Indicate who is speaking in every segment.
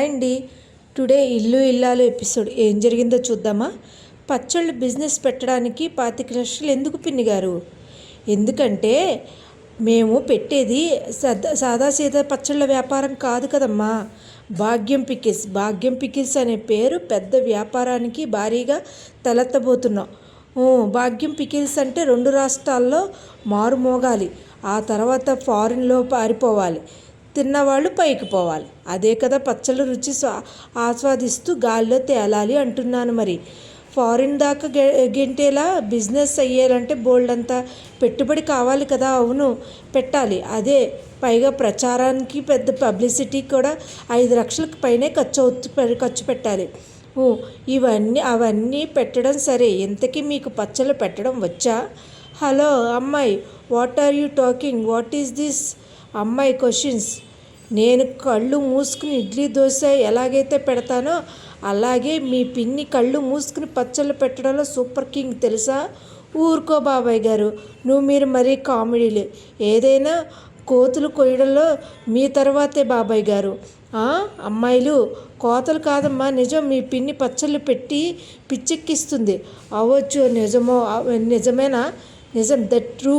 Speaker 1: Hi అండి. Today ఇల్లు ఇల్లాలు ఎపిసోడ్. ఏం జరిగిందో చూద్దామా? పచ్చళ్ళు బిజినెస్ పెట్టడానికి పాతిక లక్షలు ఎందుకు పిన్ని గారు ఎందుకంటే మేము పెట్టేది సదా సాదాసీదా పచ్చళ్ళ వ్యాపారం కాదు కదమ్మా. భాగ్యం పికిల్స్. భాగ్యం పికిల్స్ అనే పేరు పెద్ద వ్యాపారానికి భారీగా తలెత్తబోతున్నాం. భాగ్యం పికిల్స్ అంటే రెండు రాష్ట్రాల్లో మారుమోగాలి. ఆ తర్వాత ఫారిన్లో పారిపోవాలి. తిన్నవాళ్ళు పైకి పోవాలి. అదే కదా పచ్చళ్ళ రుచి స్వా- ఆస్వాదిస్తూ గాల్లో తేలాలి అంటున్నాను మరి. ఫారిన్ దాకా గె- గెంటేలా బిజినెస్ అయ్యేలంటే బోల్డ్ అంతా పెట్టుబడి కావాలి కదా అవును. పెట్టాలి. అదే పైగా ప్రచారానికి పెద్ద పబ్లిసిటీ కూడా ఐదు లక్షలకు పైనే ఖర్చు అవుతు ఖర్చు పెట్టాలి. ఓ ఇవన్నీ అవన్నీ పెట్టడం సరే. ఇంతకీ మీకు పచ్చళ్ళు పెట్టడం వచ్చా? హలో అమ్మాయి what are you talking? What is this? అమ్మాయి క్వశ్చన్స్ నేను కళ్ళు మూసుకుని ఇడ్లీ దోశ ఎలాగైతే పెడతానో అలాగే మీ పిన్ని కళ్ళు మూసుకుని పచ్చళ్ళు పెట్టడంలో సూపర్ కింగ్ తెలుసా? ఊరుకో బాబాయ్ గారు నువ్వు మీరు మరీ కామెడీలే. ఏదైనా కోతులు కొయ్యడంలో మీ తర్వాతే బాబాయ్ గారు. అమ్మాయిలు కోతలు కాదమ్మా నిజం మీ పిన్ని పచ్చళ్ళు పెట్టి పిచ్చెక్కిస్తుంది. అవ్వచ్చు నిజమో నిజమేనా? నిజం దట్ ట్రూ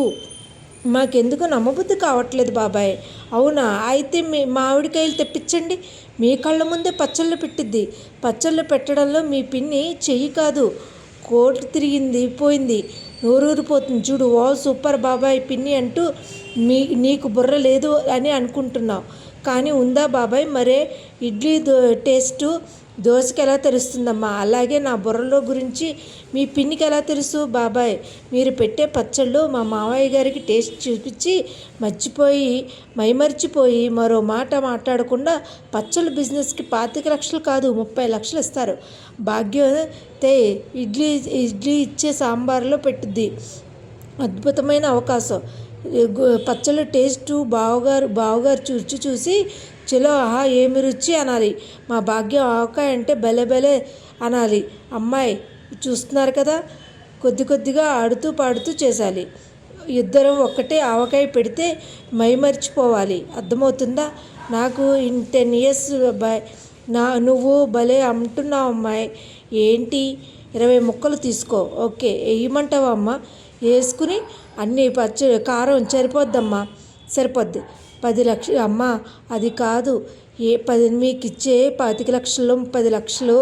Speaker 1: మాకెందుకు నమ్మబుద్ధి కావట్లేదు బాబాయ్. అవునా? అయితే మీ మామిడికాయలు తెప్పించండి. మీ కళ్ళ ముందే పచ్చళ్ళు పెట్టిద్ది. పచ్చళ్ళు పెట్టడంలో మీ పిన్ని చెయ్యి కాదు. కోటు తిరిగింది పోయింది. నోరూరిపోతుంది చూడు. ఓ సూపర్ బాబాయ్ పిన్ని అంటూ మీ నీకు బుర్ర లేదు అని అనుకుంటున్నావు. కానీ ఉందా బాబాయ్? మరే ఇడ్లీ టేస్టు దోశకి ఎలా తెలుస్తుందమ్మా అలాగే నా బుర్రలో గురించి మీ పిన్నికి ఎలా తెలుసు బాబాయ్? మీరు పెట్టే పచ్చళ్ళు మా మావయ్య గారికి టేస్ట్ చూపించి మర్చిపోయి మైమర్చిపోయి మరో మాట మాట్లాడకుండా పచ్చళ్ళ బిజినెస్కి పాతిక లక్షలు కాదు ముప్పై లక్షలు ఇస్తారు. భాగ్యతే ఇడ్లీ ఇడ్లీ ఇచ్చే సాంబార్లో పెట్టుద్ది. అద్భుతమైన అవకాశం. పచ్చళ్ళ టేస్టు బావగారు బావగారు చూచి చూసి చలో ఆహా ఏమి రుచి? అనాలి. మా భాగ్యం ఆవకాయ అంటే భలే భలే అనాలి. అమ్మాయి చూస్తున్నారు కదా? కొద్ది కొద్దిగా ఆడుతూ పాడుతూ చేసాలి ఇద్దరం ఒక్కటే ఆవకాయ పెడితే మైమర్చిపోవాలి అర్థమవుతుందా? నాకు ఇన్ టెన్ ఇయర్స్ బాయ్ నా నువ్వు భలే అంటున్నావు అమ్మాయి. ఏంటి? ఇరవై ముక్కలు తీసుకో. ఓకే వేయమంటావా అమ్మ? వేసుకుని అన్ని పచ్చ కారం సరిపోద్దమ్మా. సరిపోద్ది. పది లక్షలు అమ్మ అది కాదు. ఏ పది మీకు ఇచ్చే పాతిక లక్షలు పది లక్షలు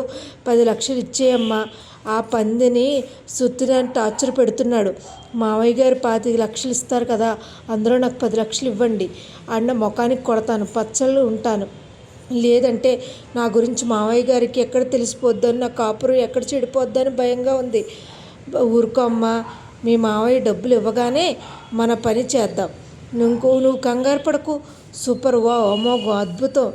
Speaker 1: పది లక్షలు ఇచ్చేయమ్మా ఆ పందిని సుత్తిరాని టార్చర్ పెడుతున్నాడు. మావయ్య గారు పాతిక లక్షలు ఇస్తారు కదా అందులో నాకు పది లక్షలు ఇవ్వండి. అన్న ముఖానికి కొడతాను పచ్చళ్ళు ఉంటాను. లేదంటే నా గురించి మావయ్య గారికి ఎక్కడ తెలిసిపోద్దని నా కాపురం ఎక్కడ చెడిపోద్దని భయంగా ఉంది. ఊరుకో అమ్మ. మీ మావయ్య డబ్బులు ఇవ్వగానే మన పని చేద్దాం. నువ్వు నువ్వు కంగారు పడకు. సూపర్ వా అమోఘం అద్భుతం.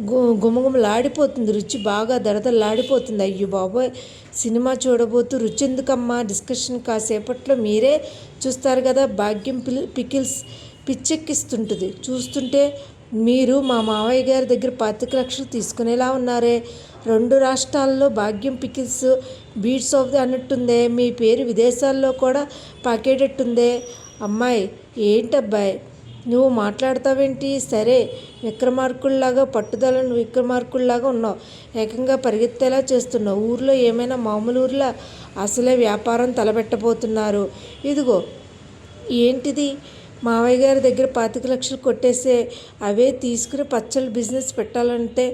Speaker 1: గు గుమగుమలాడిపోతుంది రుచి బాగా దడదలాడిపోతుంది అయ్యో బాబోయ్ సినిమా చూడబోతూ రుచి ఎందుకమ్మా డిస్కషన్ కాసేపట్లో మీరే చూస్తారు కదా భాగ్యం పిల్ పికిల్స్ పిచ్చెక్కిస్తుంటుంది. చూస్తుంటే మీరు మా మావయ్య గారి దగ్గర పాతిక లక్షలు తీసుకునేలా ఉన్నారే. రెండు రాష్ట్రాల్లో భాగ్యం పికిల్స్ బీట్స్ ఆఫ్ ది అన్నట్టుందే. మీ పేరు విదేశాల్లో కూడా పాకేటట్టుందే. అమ్మాయి ఏంటబ్బాయి? నువ్వు మాట్లాడతావేంటి? సరే విక్రమార్కుల్లాగా పట్టుదలను విక్రమార్కుల్లాగా ఉన్నావు. ఏకంగా పరిగెత్తేలా చేస్తున్నావు. ఊర్లో ఏమైనా మామూలు ఊర్లో? అసలే వ్యాపారం తలబెట్టబోతున్నారు ఇదిగో ఏంటిది? మావయ్య గారి దగ్గర పాతిక లక్షలు కొట్టేసే అవే తీసుకుని పచ్చళ్ళ బిజినెస్ పెట్టాలంటే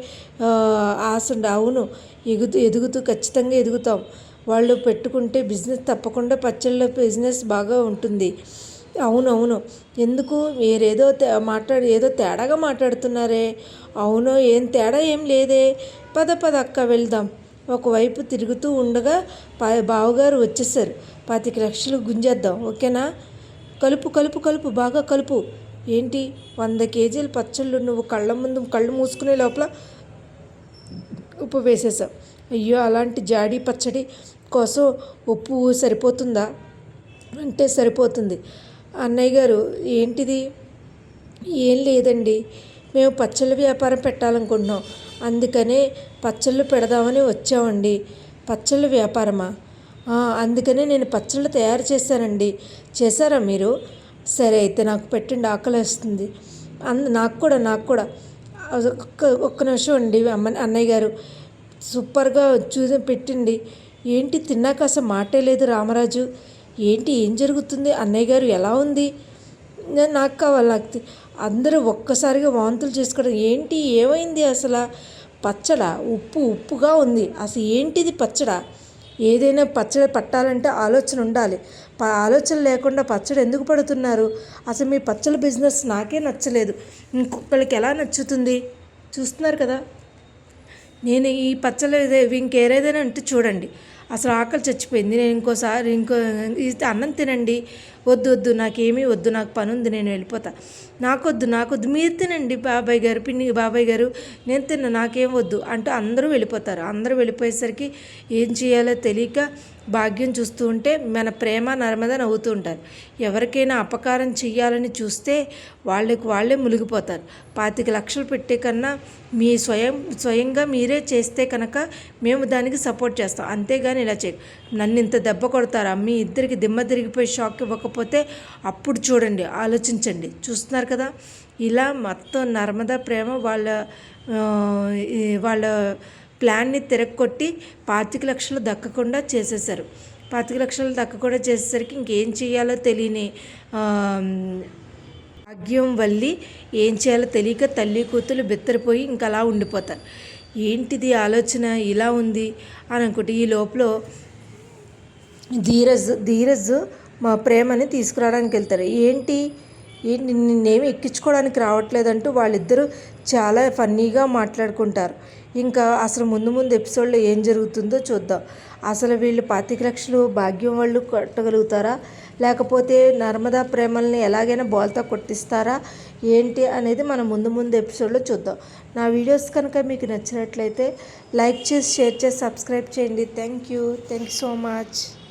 Speaker 1: ఆశ ఉంది అవును ఎగుతూ ఎదుగుతూ ఖచ్చితంగా ఎదుగుతాం. వాళ్ళు పెట్టుకుంటే బిజినెస్ తప్పకుండా పచ్చళ్ళ బిజినెస్ బాగా ఉంటుంది. అవును అవును. ఎందుకు? మీరేదో తే- మాట్లాడి ఏదో తేడాగా మాట్లాడుతున్నారే. అవును ఏం తేడా ఏం లేదే. పద పద అక్క వెళ్దాం. ఒకవైపు తిరుగుతూ ఉండగా పా బావగారు వచ్చేసారు. పాతిక లక్షలు గుంజేద్దాం. ఓకేనా? కలుపు కలుపు కలుపు బాగా కలుపు. ఏంటి? వంద కేజీల పచ్చళ్ళు నువ్వు కళ్ళ ముందు కళ్ళు మూసుకునే లోపల ఉప్పు వేసేసావు. అయ్యో అలాంటి జాడీ పచ్చడి కోసం ఉప్పు సరిపోతుందా? అంటే సరిపోతుంది. అన్నయ్య గారు ఏంటిది? ఏం లేదండి. మేము పచ్చళ్ళ వ్యాపారం పెట్టాలనుకుంటున్నాం. అందుకనే పచ్చళ్ళు పెడదామని వచ్చామండి. పచ్చళ్ళ వ్యాపారమా? అందుకనే నేను పచ్చళ్ళు తయారు చేశానండి. చేశారా మీరు? సరే అయితే నాకు పెట్టండి ఆకలి వేస్తుంది అంద నాకు కూడా నాకు కూడా. ఒక్క ఒక్క నిమిషం అండి అమ్మ అన్నయ్య గారు. సూపర్గా చూసి పెట్టండి. ఏంటి తిన్నాక అసలు మాటే లేదు రామరాజు. ఏంటి ఏం జరుగుతుంది? అన్నయ్య గారు ఎలా ఉంది? నాకు కావాలి నాకు అందరూ ఒక్కసారిగా వాంతులు చేసుకోవడం. ఏంటి ఏమైంది అసలు? పచ్చడా? ఉప్పు ఉప్పుగా ఉంది. అసలు ఏంటిది పచ్చడా? ఏదైనా పచ్చడి పట్టాలంటే ఆలోచన ఉండాలి. ఆలోచన లేకుండా పచ్చడి ఎందుకు పడుతున్నారు? అసలు మీ పచ్చడి బిజినెస్ నాకే నచ్చలేదు. ఇంకొకరికి ఎలా నచ్చుతుంది? చూస్తున్నారు కదా? నేను ఈ పచ్చళ్ళు ఇంకేదైనా ఇంకేరేదైనా అంటే చూడండి. అసలు ఆకలి చచ్చిపోయింది. నేను ఇంకోసారి ఇంకో ఇది అన్నం తినండి. వద్దు వద్దు నాకేమీ వద్దు నాకు పని ఉంది నేను వెళ్ళిపోతా. నాకొద్దు నాకొద్దు మీరు తినండి బాబాయ్ గారు పిన్ని బాబాయ్ గారు. నేను తిన్న నాకేం వద్దు అంటూ అందరూ వెళ్ళిపోతారు. అందరూ వెళ్ళిపోయేసరికి ఏం చేయాలో తెలియక భాగ్యం చూస్తూ ఉంటే మన ప్రేమ నర్మద నవ్వుతూ ఉంటారు. ఎవరికైనా అపకారం చెయ్యాలని చూస్తే వాళ్ళకి వాళ్ళే మునిగిపోతారు. పాతిక లక్షలు పెట్టే కన్నా మీ స్వయం స్వయంగా మీరే చేస్తే కనుక మేము దానికి సపోర్ట్ చేస్తాం. అంతేగాని ఇలా చేయ. నన్ను ఇంత దెబ్బ కొడతారా? మీ ఇద్దరికి దిమ్మ తిరిగిపోయి షాక్ ఇవ్వకపోతే అప్పుడు చూడండి ఆలోచించండి. చూస్తున్నారు కదా? ఇలా మొత్తం నర్మదా ప్రేమ వాళ్ళ వాళ్ళ ప్లాన్ని తిరగొట్టి పాతిక లక్షలు దక్కకుండా చేసేసారు పాతిక లక్షలు దక్కకుండా చేసేసరికి ఇంకేం చేయాలో తెలియని భాగ్యం వల్లి ఏం చేయాలో తెలియక తల్లి కూతురు బెత్తరిపోయి ఇంకా అలా ఉండిపోతారు. ఏంటిది ఆలోచన? ఇలా ఉంది అని అనుకుంటే ఈ లోపల ధీరజ్ ధీరజ్ మా ప్రేమని తీసుకురావడానికి వెళ్తారు. ఏంటి? ఏంటి? నిన్నేమి ఎక్కించుకోవడానికి రావట్లేదంటూ వాళ్ళిద్దరూ చాలా ఫన్నీగా మాట్లాడుకుంటారు. ఇంకా అసలు ముందు ముందు ఎపిసోడ్లో ఏం జరుగుతుందో చూద్దాం. అసలు వీళ్ళు పాతిక లక్షలు భాగ్యం వాళ్ళు కట్టగలుగుతారా? లేకపోతే నర్మదా ప్రేమల్ని ఎలాగైనా బాల్తో కొట్టిస్తారా? ఏంటి అనేది మనం ముందు ముందు ఎపిసోడ్లో చూద్దాం. నా వీడియోస్ కనుక మీకు నచ్చినట్లయితే లైక్ చేసి షేర్ చేసి సబ్స్క్రైబ్ చేయండి. Thank you. Thank you so much.